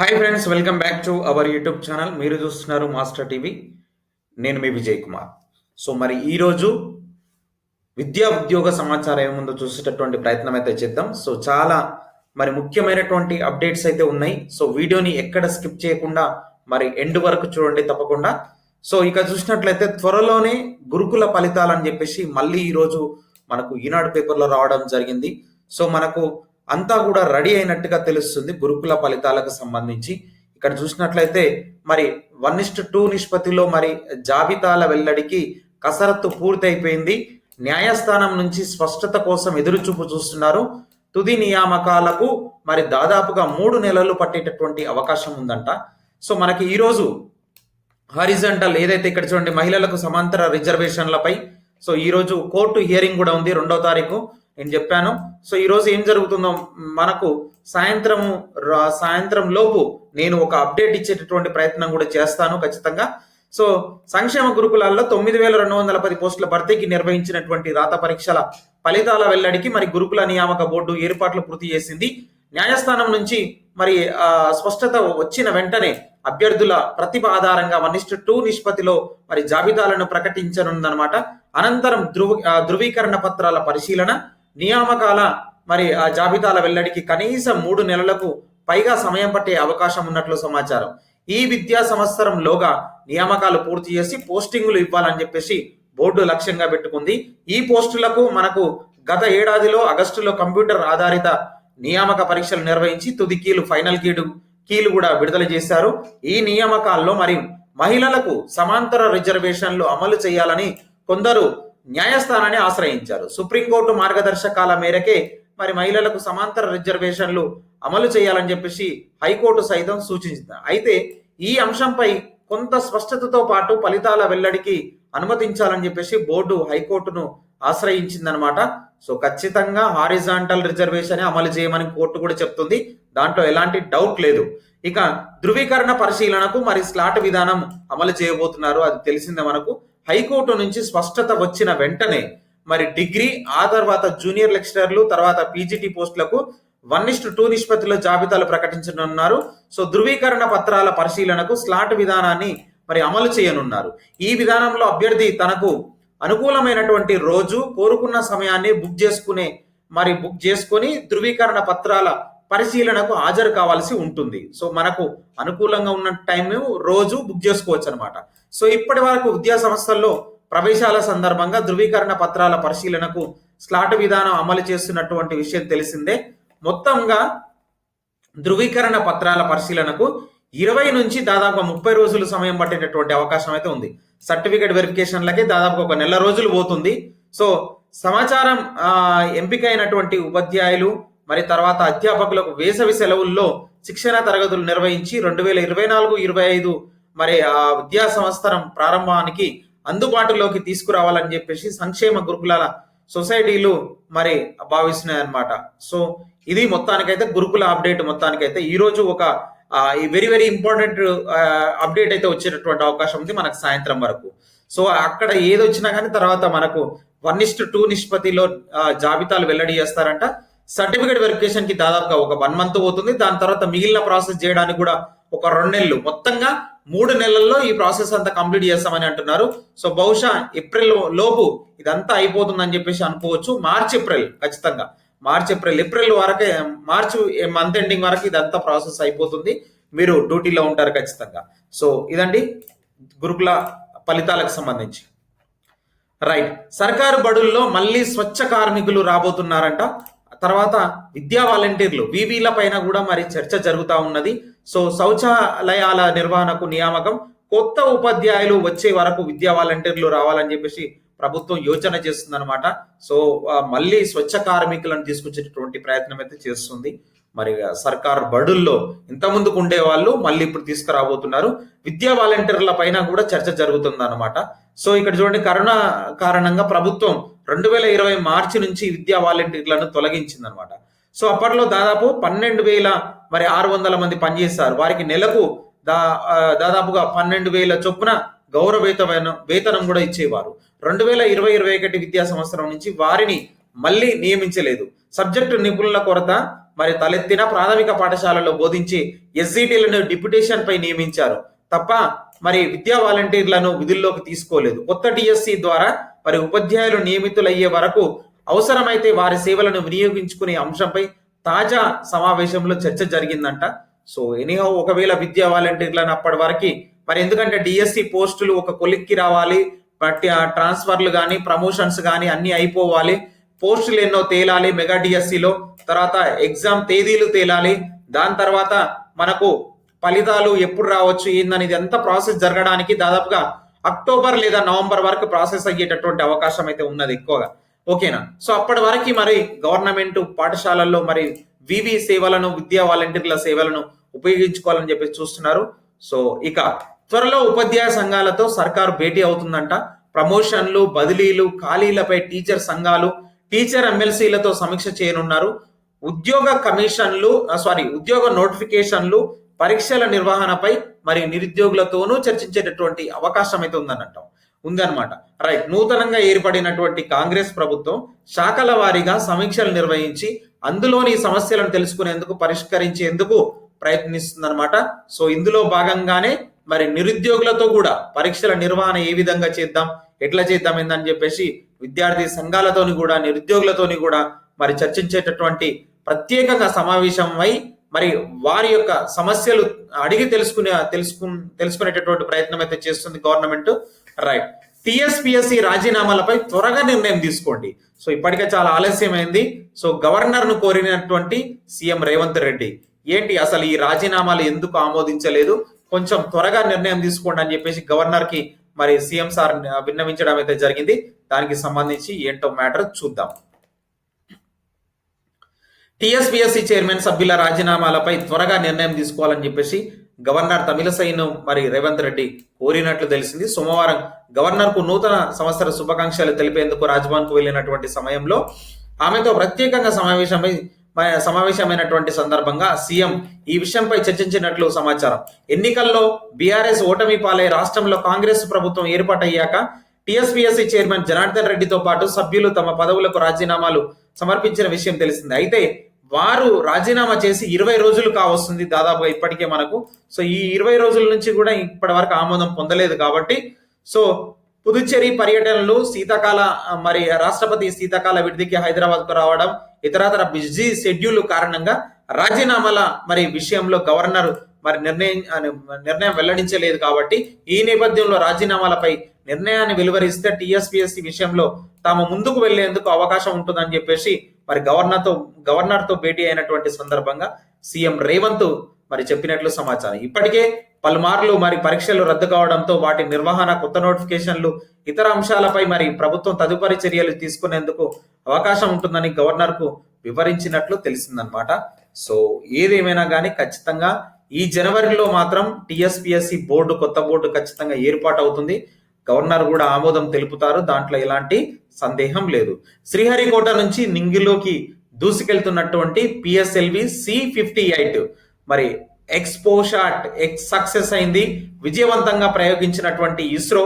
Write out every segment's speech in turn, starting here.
Hi friends welcome back to our YouTube channel మీరు చూస్తున్నారు master TV నేను మీ Vijay Kumar. So మరి ఈరోజు విద్యా ఉద్యోగ సమాచారం ఏముందో చూసేటటువంటి ప్రయత్నం అయితే చేద్దాం. సో చాలా మరి ముఖ్యమైనటువంటి అప్డేట్స్ అయితే ఉన్నాయి. సో వీడియోని ఎక్కడ స్కిప్ చేయకుండా మరి ఎండ్ వరకు చూడండి తప్పకుండా. సో ఇక చూసినట్లయితే త్వరలోనే గురుకుల ఫలితాలు అని చెప్పేసి మళ్ళీ ఈరోజు మనకు ఈనాడు పేపర్లో రావడం జరిగింది. సో మనకు అంతా కూడా రెడీ అయినట్టుగా తెలుస్తుంది గురుకుల ఫలితాలకు సంబంధించి. ఇక్కడ చూసినట్లయితే మరి వన్ ఇస్ట్ టూ నిష్పత్తిలో మరి జాబితాల వెల్లడికి కసరత్తు పూర్తయిపోయింది. న్యాయస్థానం నుంచి స్పష్టత కోసం ఎదురుచూపు చూస్తున్నారు. తుది నియామకాలకు మరి దాదాపుగా మూడు నెలలు పట్టేటటువంటి అవకాశం ఉందంట. సో మనకి ఈరోజు హారిజంటల్ ఏదైతే ఇక్కడ చూడండి మహిళలకు సమాంతర రిజర్వేషన్లపై సో ఈ రోజు కోర్టు హియరింగ్ కూడా ఉంది రెండో తారీఖు. నేను చెప్పాను. సో ఈరోజు ఏం జరుగుతుందో మనకు సాయంత్రం సాయంత్రం లోపు నేను ఒక అప్డేట్ ఇచ్చేటటువంటి ప్రయత్నం కూడా చేస్తాను ఖచ్చితంగా. సో సంక్షేమ గురుకులాల్లో తొమ్మిది వేల రెండు వందల పది పోస్టుల భర్తీకి నిర్వహించినటువంటి రాత పరీక్షల ఫలితాల వెల్లడికి మరి గురుకుల నియామక బోర్డు ఏర్పాట్లు పూర్తి చేసింది. న్యాయస్థానం నుంచి మరి స్పష్టత వచ్చిన వెంటనే అభ్యర్థుల ప్రతిభ ఆధారంగా వన్ ఇస్ట్ టూ నిష్పత్తిలో మరి జాబితాలను ప్రకటించనుందనమాట అనంతరం ధృవ ధృవీకరణ పత్రాల పరిశీలన నియామకాల మరి ఆ జాబితాల వెల్లడికి కనీసం మూడు నెలలకు పైగా సమయం పట్టే అవకాశం ఉన్నట్లు సమాచారం. ఈ విద్యా సంవత్సరంలోగా నియామకాలు పూర్తి చేసి పోస్టింగులు ఇవ్వాలని చెప్పేసి బోర్డు లక్ష్యంగా పెట్టుకుంది. ఈ పోస్టులకు మనకు గత ఏడాదిలో ఆగస్టులో కంప్యూటర్ ఆధారిత నియామక పరీక్షలు నిర్వహించి తుది కీలు ఫైనల్ కీడు కీలు కూడా విడుదల చేశారు. ఈ నియామకాల్లో మరి మహిళలకు సమాంతర రిజర్వేషన్లు అమలు చేయాలని కొందరు న్యాయస్థానాన్ని ఆశ్రయించారు. సుప్రీంకోర్టు మార్గదర్శకాల మేరకే మరి మహిళలకు సమాంతర రిజర్వేషన్లు అమలు చేయాలని చెప్పేసి హైకోర్టు సైతం సూచించింది. అయితే ఈ అంశంపై కొంత స్పష్టతతో పాటు ఫలితాల వెల్లడికి అనుమతించాలని చెప్పేసి బోర్డు హైకోర్టును ఆశ్రయించిందనమాట సో ఖచ్చితంగా హారిజాంటల్ రిజర్వేషన్ అమలు చేయమని కోర్టు కూడా చెప్తుంది. దాంట్లో ఎలాంటి డౌట్ లేదు. ఇక ధృవీకరణ పరిశీలనకు మరి స్లాట్ విధానం అమలు చేయబోతున్నారు. అది తెలిసిందే మనకు. హైకోర్టు నుంచి స్పష్టత వచ్చిన వెంటనే మరి డిగ్రీ ఆ తర్వాత జూనియర్ లెక్చరర్లు తర్వాత పీజీటీ పోస్టులకు వన్ ఇస్ట్ టూ నిష్పత్తిలో జాబితాలు ప్రకటించనున్నారు. సో ధృవీకరణ పత్రాల పరిశీలనకు స్లాట్ విధానాన్ని మరి అమలు చేయనున్నారు. ఈ విధానంలో అభ్యర్థి తనకు అనుకూలమైనటువంటి రోజు కోరుకున్న సమయాన్ని బుక్ చేసుకునే మరి బుక్ చేసుకొని ధృవీకరణ పత్రాల పరిశీలనకు హాజరు కావాల్సి ఉంటుంది. సో మనకు అనుకూలంగా ఉన్న టైం రోజు బుక్ చేసుకోవచ్చు అనమాట సో ఇప్పటి వరకు విద్యా సంస్థల్లో ప్రవేశాల సందర్భంగా ధృవీకరణ పత్రాల పరిశీలనకు స్లాట్ విధానం అమలు చేస్తున్నటువంటి విషయం తెలిసిందే. మొత్తంగా ధృవీకరణ పత్రాల పరిశీలనకు ఇరవై నుంచి దాదాపు ముప్పై రోజులు సమయం పట్టేటటువంటి అవకాశం అయితే ఉంది. సర్టిఫికేట్ వెరిఫికేషన్లకి దాదాపు ఒక నెల రోజులు పోతుంది. సో సమాచారం ఎంపిక ఎంపికైనటువంటి ఉపాధ్యాయులు మరి తర్వాత అధ్యాపకులకు వేసవి సెలవుల్లో శిక్షణ తరగతులు నిర్వహించి రెండు వేల ఇరవై నాలుగు ఇరవై ఐదు మరి ఆ విద్యా సంవత్సరం ప్రారంభానికి అందుబాటులోకి తీసుకురావాలని చెప్పేసి సంక్షేమ గురుకులాల సొసైటీలు మరి భావిస్తున్నాయి అన్నమాట సో ఇది మొత్తానికైతే గురుకుల అప్డేట్ మొత్తానికైతే. ఈరోజు ఒక ఈ వెరీ వెరీ ఇంపార్టెంట్ అప్డేట్ అయితే వచ్చేటటువంటి అవకాశం ఉంది మనకు సాయంత్రం వరకు. సో అక్కడ ఏది వచ్చినా కానీ తర్వాత మనకు వన్ ఇస్ట్ టూ నిష్పత్తిలో జాబితాలు వెల్లడి చేస్తారంట. సర్టిఫికేట్ వెరిఫికేషన్కి దాదాపుగా ఒక వన్ మంత్ పోతుంది. దాని తర్వాత మిగిలిన ప్రాసెస్ చేయడానికి కూడా ఒక రెండు నెలలు. మొత్తంగా మూడు నెలల్లో ఈ ప్రాసెస్ అంతా కంప్లీట్ చేస్తామని అంటున్నారు. సో బహుశా ఏప్రిల్ లోపు ఇదంతా అయిపోతుందని చెప్పేసి అనుకోవచ్చు. మార్చ్ ఏప్రిల్ ఖచ్చితంగా. మార్చ్ ఏప్రిల్ ఏప్రిల్ వరకే మార్చ్ మంత్ ఎండింగ్ వరకు ఇదంతా ప్రాసెస్ అయిపోతుంది. మీరు డ్యూటీలో ఉంటారు ఖచ్చితంగా. సో ఇదండి గురుకుల ఫలితాలకు సంబంధించి. రైట్ సర్కారు బడుల్లో మళ్ళీ స్వచ్ఛ కార్మికులు రాబోతున్నారంట. తర్వాత విద్యా వాలంటీర్లు వివిల పైన కూడా మరి చర్చ జరుగుతా ఉన్నది. సో శౌచాలయాల నిర్వహణకు నియామకం కొత్త ఉపాధ్యాయులు వచ్చే వరకు విద్యా వాలంటీర్లు రావాలని చెప్పేసి ప్రభుత్వం యోచన చేస్తుందన్నమాట. సో మళ్ళీ స్వచ్ఛ కార్మికులను తీసుకొచ్చేటటువంటి ప్రయత్నం అయితే చేస్తుంది. మరి సర్కార్ బడుల్లో ఇంత ముందుకు ఉండే వాళ్ళు మళ్ళీ ఇప్పుడు తీసుకురాబోతున్నారు. విద్యా వాలంటీర్ల పైన కూడా చర్చ జరుగుతుంది అనమాట సో ఇక్కడ చూడండి కరోనా కారణంగా ప్రభుత్వం రెండు వేల ఇరవై మార్చి నుంచి విద్యా వాలంటీర్లను తొలగించింది అనమాట సో అప్పట్లో దాదాపు పన్నెండు వేల మరి ఆరు వందల మంది పనిచేస్తారు వారికి నెలకు దా దాదాపుగా పన్నెండు వేల చొప్పున గౌరవేతమైన వేతనం వేతనం కూడా ఇచ్చేవారు. రెండు వేల ఇరవై ఇరవై ఒకటి విద్యా సంవత్సరం నుంచి వారిని మళ్ళీ నియమించలేదు. సబ్జెక్టు నిపుణుల కొరత మరి తలెత్తిన ప్రాథమిక పాఠశాలలో బోధించి ఎస్జిటీలను డిప్యుటేషన్ పై నియమించారు. తప్ప మరి విద్యా వాలంటీర్లను విధుల్లోకి తీసుకోలేదు. కొత్త డిఎస్సి ద్వారా మరి ఉపాధ్యాయులు నియమితులయ్యే వరకు అవసరమైతే వారి సేవలను వినియోగించుకునే అంశంపై తాజా సమావేశంలో చర్చ జరిగిందంట. సో ఎనీహౌ ఒకవేళ విద్యా వాలంటీర్లను అప్పటి వరకు మరి ఎందుకంటే డిఎస్సి పోస్టులు ఒక కొలిక్కి రావాలి బట్టి ఆ ట్రాన్స్ఫర్లు కానీ ప్రమోషన్స్ కానీ అన్ని అయిపోవాలి. పోస్టులు ఎన్నో తేలాలి మెగా డిఎస్సిలో తర్వాత ఎగ్జామ్ తేదీలు తేలాలి. దాని తర్వాత మనకు ఫలితాలు ఎప్పుడు రావచ్చు ఏందనేది ఎంత ప్రాసెస్ జరగడానికి దాదాపుగా అక్టోబర్ లేదా నవంబర్ వరకు ప్రాసెస్ అయ్యేటటువంటి అవకాశం అయితే ఉన్నది ఎక్కువగా. ఓకేనా? సో అప్పటి వరకు మరి గవర్నమెంట్ పాఠశాలల్లో మరి వివి సేవలను విద్యా వాలంటీర్ల సేవలను ఉపయోగించుకోవాలని చెప్పి చూస్తున్నారు. సో ఇక త్వరలో ఉపాధ్యాయ సంఘాలతో సర్కారు భేటీ అవుతుందంట. ప్రమోషన్లు బదిలీలు ఖాళీలపై టీచర్ సంఘాలు టీచర్ ఎమ్మెల్సీలతో సమీక్ష చేయనున్నారు. ఉద్యోగ కమిషన్లు సారీ ఉద్యోగ నోటిఫికేషన్లు పరీక్షల నిర్వహణపై మరి నిరుద్యోగులతోనూ చర్చించేటటువంటి అవకాశం అయితే ఉందన్నట్టు ఉందన్నమాట. రైట్. నూతనంగా ఏర్పడినటువంటి కాంగ్రెస్ ప్రభుత్వం శాఖల వారీగా సమీక్షలు నిర్వహించి అందులోని సమస్యలను తెలుసుకునేందుకు పరిష్కరించేందుకు ప్రయత్నిస్తుందన్నమాట. సో ఇందులో భాగంగానే మరి నిరుద్యోగులతో కూడా పరీక్షల నిర్వహణ ఏ విధంగా చేద్దాం ఎట్లా చేద్దాం ఏందని చెప్పేసి విద్యార్థి సంఘాలతోని కూడా నిరుద్యోగులతోని కూడా మరి చర్చించేటటువంటి ప్రత్యేకంగా సమావేశమై మరి వారి యొక్క సమస్యలు అడిగి తెలుసుకునే తెలుసుకు తెలుసుకునేటటువంటి ప్రయత్నం అయితే చేస్తుంది గవర్నమెంట్. రైట్ టిఎస్పిఎస్సి రాజీనామాలపై త్వరగా నిర్ణయం తీసుకోండి. సో ఇప్పటికే చాలా ఆలస్యమైంది. సో గవర్నర్ను కోరినటువంటి సీఎం రేవంత్ రెడ్డి ఏంటి అసలు ఈ రాజీనామాలు ఎందుకు ఆమోదించలేదు? కొంచెం త్వరగా నిర్ణయం తీసుకోండి అని చెప్పేసి గవర్నర్కి మరి సీఎం సార్ విన్నవించడం అయితే జరిగింది. దానికి సంబంధించి ఏంటో మ్యాటర్ చూద్దాం. టిఎస్పిఎస్సి చైర్మన్ సభ్యుల రాజీనామాలపై త్వరగా నిర్ణయం తీసుకోవాలని చెప్పేసి గవర్నర్ తమిళసైను మరి రేవంత్ రెడ్డి కోరినట్లు తెలిసింది. సోమవారం గవర్నర్కు నూతన సంవత్సర శుభాకాంక్షలు తెలిపేందుకు రాజ్భవన్కు వెళ్ళినటువంటి సమయంలో ఆమెతో ప్రత్యేకంగా సమావేశమై సమావేశమైనటువంటి సందర్భంగా సీఎం ఈ విషయంపై చర్చించినట్లు సమాచారం. ఎన్నికల్లో బీఆర్ఎస్ ఓటమి పాలై రాష్ట్రంలో కాంగ్రెస్ ప్రభుత్వం ఏర్పాటయ్యాక టీఎస్పీఎస్సీ చైర్మన్ జనార్దన్ రెడ్డితో పాటు సభ్యులు తమ పదవులకు రాజీనామాలు సమర్పించిన విషయం తెలిసింది. అయితే వారు రాజీనామా చేసి ఇరవై రోజులు కావస్తుంది దాదాపుగా ఇప్పటికే మనకు. సో ఈ ఇరవై రోజుల నుంచి కూడా ఇప్పటి వరకు ఆమోదం పొందలేదు కాబట్టి సో పుదుచ్చేరి పర్యటనలు శీతాకాల మరి రాష్ట్రపతి శీతాకాల విడిదికి హైదరాబాద్కు రావడం ఇతరతర బిజీ షెడ్యూల్ కారణంగా రాజీనామాల మరి విషయంలో గవర్నర్ మరి నిర్ణయం నిర్ణయం వెల్లడించలేదు కాబట్టి ఈ నేపథ్యంలో రాజీనామాలపై నిర్ణయాన్ని వెలువరిస్తే టీఎస్పీఎస్సీ విషయంలో తాము ముందుకు వెళ్ళేందుకు అవకాశం ఉంటుందని చెప్పేసి మరి గవర్నర్తో గవర్నర్తో భేటీ అయినటువంటి సందర్భంగా సీఎం రేవంత్ మరి చెప్పినట్లు సమాచారం. ఇప్పటికే పలుమార్లు మరి పరీక్షలు రద్దు కావడంతో వాటి నిర్వహణ కొత్త నోటిఫికేషన్లు ఇతర అంశాలపై మరి ప్రభుత్వం తదుపరి చర్యలు తీసుకునేందుకు అవకాశం ఉంటుందని గవర్నర్కు వివరించినట్లు తెలిసిందనమాట సో ఏదేమైనా కానీ ఖచ్చితంగా ఈ జనవరిలో మాత్రం టిఎస్పిఎస్సి బోర్డు కొత్త బోర్డు ఖచ్చితంగా ఏర్పాటు అవుతుంది గవర్నర్ కూడా ఆమోదం తెలుపుతారు. దాంట్లో ఎలాంటి సందేహం లేదు. శ్రీహరికోట నుంచి నింగిలోకి దూసుకెళ్తున్నటువంటి పిఎస్ఎల్వి సి ఫిఫ్టీ ఎయిట్ మరి ఎక్స్పో షాట్ ఎక్స్ సక్సెస్ అయింది విజయవంతంగా ప్రయోగించినటువంటి ఇస్రో.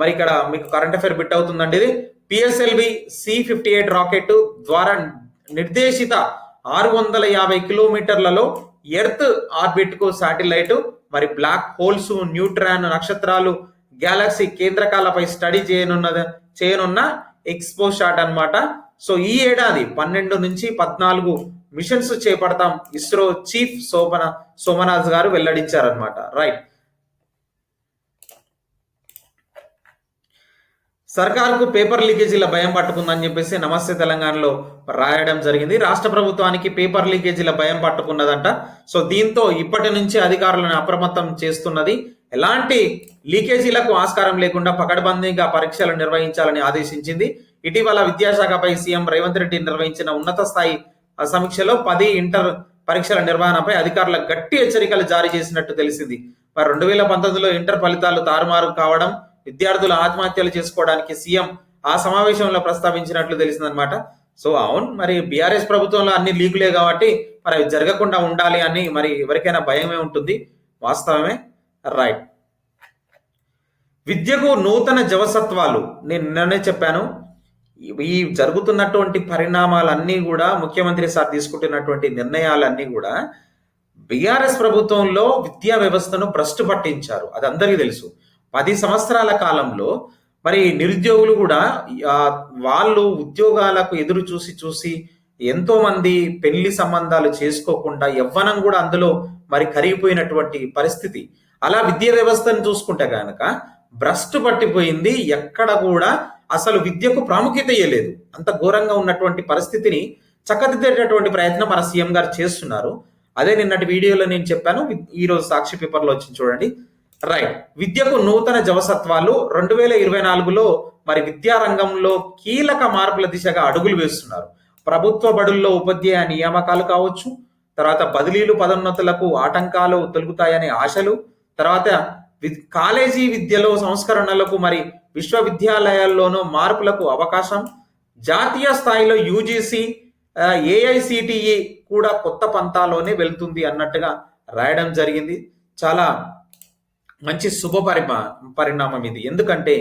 మరి ఇక్కడ మీకు కరెంట్ అఫైర్ బిట్ అవుతుందండి ఇది. PSLV C fifty eight rocket ద్వారా నిర్దేశిత ఆరు వందల యాభై కిలోమీటర్లలో ఎర్త్ ఆర్బిట్కు శాటిలైట్ మరి బ్లాక్ హోల్స్ న్యూట్రాన్ నక్షత్రాలు గ్యాలక్సీ కేంద్రకాలపై స్టడీ చేయనున్న చేయనున్న ఎక్స్పో షాట్ అనమాట సో ఈ ఏడాది పన్నెండు నుంచి పద్నాలుగు మిషన్స్ చేపడతాం. ఇస్రో చీఫ్ సోమన సోమనాథ్ గారు వెల్లడించారనమాట రైట్ సర్కార్కు పేపర్ లీకేజీల భయం పట్టుకుందని చెప్పేసి నమస్తే తెలంగాణలో రాయడం జరిగింది. రాష్ట్ర ప్రభుత్వానికి పేపర్ లీకేజీల భయం పట్టుకున్నదంట. సో దీంతో ఇప్పటి నుంచి అధికారులను అప్రమత్తం చేస్తున్నది. ఎలాంటి లీకేజీలకు ఆస్కారం లేకుండా పకడ్బందీగా పరీక్షలు నిర్వహించాలని ఆదేశించింది. ఇటీవల విద్యాశాఖపై సీఎం రేవంత్ రెడ్డి నిర్వహించిన ఉన్నత స్థాయి సమీక్షలో పది ఇంటర్ పరీక్షల నిర్వహణపై అధికారులకు గట్టి హెచ్చరికలు జారీ చేసినట్టు తెలిసింది. మరి రెండు వేల పంతొమ్మిదిలో ఇంటర్ ఫలితాలు తారుమారు కావడం విద్యార్థులు ఆత్మహత్యలు చేసుకోవడానికి సీఎం ఆ సమావేశంలో ప్రస్తావించినట్లు తెలిసిందనమాట సో అవును మరి బీఆర్ఎస్ ప్రభుత్వంలో అన్ని లీకులే కాబట్టి మరి అవి జరగకుండా ఉండాలి అని మరి ఎవరికైనా భయమే ఉంటుంది. వాస్తవమే? రైట్. విద్యకు నూతన జవసత్వాలు. నేను నిన్ననే చెప్పాను ఈ జరుగుతున్నటువంటి పరిణామాలన్నీ కూడా ముఖ్యమంత్రి సార్ తీసుకుంటున్నటువంటి నిర్ణయాలన్నీ కూడా బీఆర్ఎస్ ప్రభుత్వంలో విద్యా వ్యవస్థను భ్రష్టు పట్టించారు. అది అందరికీ తెలుసు. పది సంవత్సరాల కాలంలో మరి నిరుద్యోగులు కూడా వాళ్ళు ఉద్యోగాలకు ఎదురు చూసి చూసి ఎంతో మంది పెళ్ళి సంబంధాలు చేసుకోకుండా యవ్వనం కూడా అందులో మరి కరిగిపోయినటువంటి పరిస్థితి. అలా విద్యా వ్యవస్థను చూసుకుంటే కనుక భ్రష్టు పట్టిపోయింది ఎక్కడ కూడా అసలు విద్యకు ప్రాముఖ్యత ఇయ్యలేదు. అంత ఘోరంగా ఉన్నటువంటి పరిస్థితిని చక్కదిద్దేటటువంటి ప్రయత్నం మన సీఎం గారు చేస్తున్నారు. అదే నిన్నటి వీడియోలో నేను చెప్పాను ఈరోజు సాక్షి పేపర్లో వచ్చింది చూడండి. రైట్. విద్యకు నూతన జవసత్వాలు రెండు వేల ఇరవై నాలుగులో మరి విద్యారంగంలో కీలక మార్పుల దిశగా అడుగులు వేస్తున్నారు. ప్రభుత్వ బడుల్లో ఉపాధ్యాయ నియామకాలు కావచ్చు తర్వాత బదిలీలు పదోన్నతులకు ఆటంకాలు తొలుగుతాయనే ఆశలు తర్వాత కాలేజీ విద్యలో సంస్కరణలకు మరి విశ్వవిద్యాలయాల్లోనూ మార్పులకు అవకాశం. జాతీయ స్థాయిలో యూజీసీ ఏఐసిటిఈ కూడా కొత్త పంతాలోనే వెళ్తుంది అన్నట్టుగా రాయడం జరిగింది. చాలా మంచి శుభ పరిమా పరిణామం ఇది. ఎందుకంటే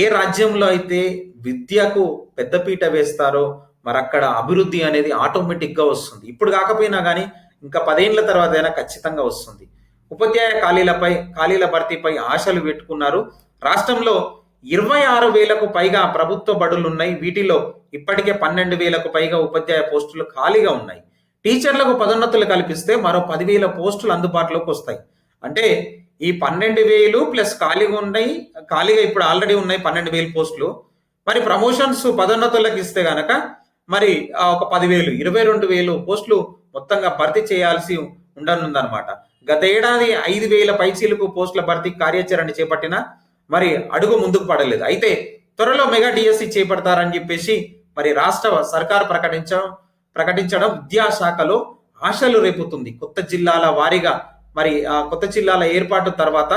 ఏ రాజ్యంలో అయితే విద్యకు పెద్దపీట వేస్తారో మరి అక్కడ అభివృద్ధి అనేది ఆటోమేటిక్గా వస్తుంది. ఇప్పుడు కాకపోయినా కానీ ఇంకా పదేళ్ళ తర్వాత అయినా ఖచ్చితంగా వస్తుంది. ఉపాధ్యాయ ఖాళీలపై ఖాళీల భర్తీపై ఆశలు పెట్టుకున్నారు. రాష్ట్రంలో ఇరవై ఆరు వేలకు పైగా ప్రభుత్వ బడులు ఉన్నాయి వీటిలో ఇప్పటికే పన్నెండు వేలకు పైగా ఉపాధ్యాయ పోస్టులు ఖాళీగా ఉన్నాయి. టీచర్లకు పదోన్నతులు కల్పిస్తే మరో పదివేల పోస్టులు అందుబాటులోకి వస్తాయి. అంటే ఈ పన్నెండు వేలు ప్లస్ ఖాళీగా ఉన్నాయి ఖాళీగా ఇప్పుడు ఆల్రెడీ ఉన్నాయి పన్నెండు వేలు పోస్టులు. మరి ప్రమోషన్స్ పదోన్నతులకు ఇస్తే గనక మరి ఒక పదివేలు ఇరవై రెండు వేలు పోస్టులు మొత్తంగా భర్తీ చేయాల్సి ఉండనుందనమాట గత ఏడాది ఐదు వేల పైచీలకు పోస్టుల భర్తీ కార్యాచరణ చేపట్టిన మరి అడుగు ముందుకు పడలేదు. అయితే త్వరలో మెగా డిఎస్సి చేపడతారని చెప్పేసి మరి రాష్ట్ర సర్కార్ ప్రకటించడం ప్రకటించడం విద్యాశాఖలో ఆశలు రేపుతుంది. కొత్త జిల్లాల వారీగా మరి ఆ కొత్త జిల్లాల ఏర్పాటు తర్వాత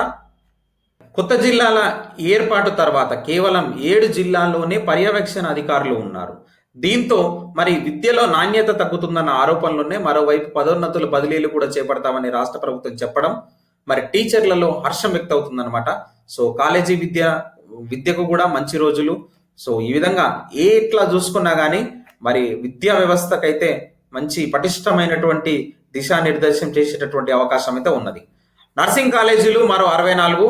కొత్త జిల్లాల ఏర్పాటు తర్వాత కేవలం ఏడు జిల్లాల్లోనే పర్యవేక్షణ అధికారులు ఉన్నారు. దీంతో మరి విద్యలో నాణ్యత తగ్గుతుందన్న ఆరోపణలోనే మరోవైపు పదోన్నతులు బదిలీలు కూడా చేపడతామని రాష్ట్ర ప్రభుత్వం చెప్పడం మరి టీచర్లలో హర్షం వ్యక్తవుతుందన్నమాట సో కాలేజీ విద్య విద్యకు కూడా మంచి రోజులు. సో ఈ విధంగా ఏ ఇట్లా చూసుకున్నా కానీ మరి విద్యా వ్యవస్థకైతే మంచి పటిష్టమైనటువంటి దిశానిర్దేశం చేసేటటువంటి అవకాశం అయితే ఉన్నది. నర్సింగ్ కాలేజీలు మరో అరవై నాలుగు.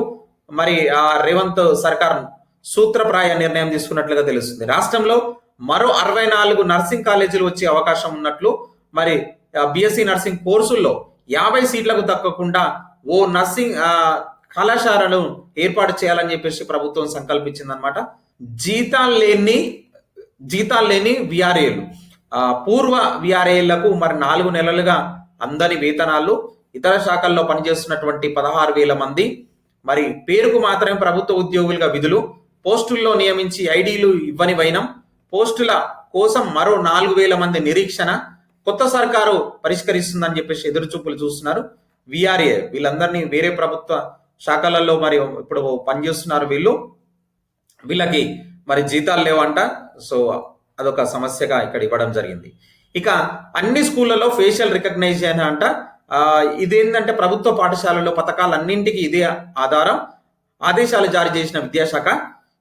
మరి ఆ రేవంత్ సర్కార్ సూత్రప్రాయ నిర్ణయం తీసుకున్నట్లుగా తెలుస్తుంది. రాష్ట్రంలో మరో అరవై నాలుగు నర్సింగ్ కాలేజీలు వచ్చే అవకాశం ఉన్నట్లు మరి బిఎస్సి నర్సింగ్ కోర్సుల్లో యాభై సీట్లకు దక్కకుండా ఓ నర్సింగ్ కళాశాలను ఏర్పాటు చేయాలని చెప్పేసి ప్రభుత్వం సంకల్పించిందనమాట జీతాలు లేని జీతాలు లేని విఆర్ఏలు పూర్వ విఆర్ఏలకు మరి నాలుగు నెలలుగా అందని వేతనాలు ఇతర శాఖల్లో పనిచేస్తున్నటువంటి పదహారు వేల మంది మరి పేరుకు మాత్రమే ప్రభుత్వ ఉద్యోగులుగా విధులు పోస్టుల్లో నియమించి ఐడీలు ఇవ్వని వైనం పోస్టుల కోసం మరో నాలుగు వేల మంది నిరీక్షణ కొత్త సర్కారు పరిష్కరిస్తుందని చెప్పేసి ఎదురుచూపులు చూస్తున్నారు. విఆర్ఏ వీళ్ళందరినీ వేరే ప్రభుత్వ శాఖలలో మరి ఇప్పుడు పనిచేస్తున్నారు వీళ్ళు. వీళ్ళకి మరి జీతాలు లేవంట. సో అదొక సమస్యగా ఇక్కడ ఇవ్వడం జరిగింది. ఇక అన్ని స్కూళ్ళలో ఫేషియల్ రికగ్నైజేషన్ అంట. ఇదేంటంటే ప్రభుత్వ పాఠశాలలో పథకాలన్నింటికి ఇదే ఆధారం. ఆదేశాలు జారీ చేసిన విద్యాశాఖ.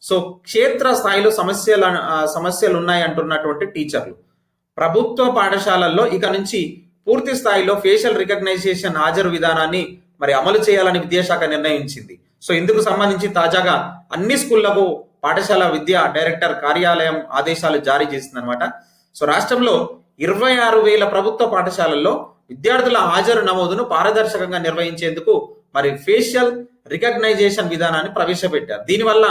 సో క్షేత్ర స్థాయిలో సమస్యలు సమస్యలు ఉన్నాయి అంటున్నటువంటి టీచర్లు. ప్రభుత్వ పాఠశాలల్లో ఇక నుంచి పూర్తి స్థాయిలో ఫేషియల్ రికగ్నైజేషన్ హాజరు విధానాన్ని మరి అమలు చేయాలని విద్యాశాఖ నిర్ణయించింది. సో ఇందుకు సంబంధించి తాజాగా అన్ని స్కూళ్ళకు పాఠశాల విద్యా డైరెక్టర్ కార్యాలయం ఆదేశాలు జారీ చేసిందనమాట సో రాష్ట్రంలో ఇరవై ఆరు వేల ప్రభుత్వ పాఠశాలల్లో విద్యార్థుల హాజరు నమోదును పారదర్శకంగా నిర్వహించేందుకు మరి ఫేషియల్ రికగ్నైజేషన్ విధానాన్ని ప్రవేశపెట్టారు. దీనివల్ల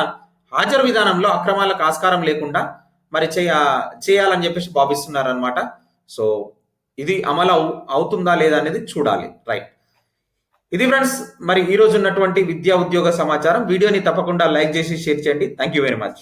హాజరు విధానంలో అక్రమాలకు ఆస్కారం లేకుండా మరి చేయ చేయాలని చెప్పేసి భావిస్తున్నారు అనమాట సో ఇది అమలు అవుతుందా లేదా అనేది చూడాలి. రైట్ ఇది ఫ్రెండ్స్ మరి ఈ ఉన్నటువంటి విద్యా ఉద్యోగ సమాచారం. వీడియోని తప్పకుండా లైక్ చేసి షేర్ చేయండి. Thank you very much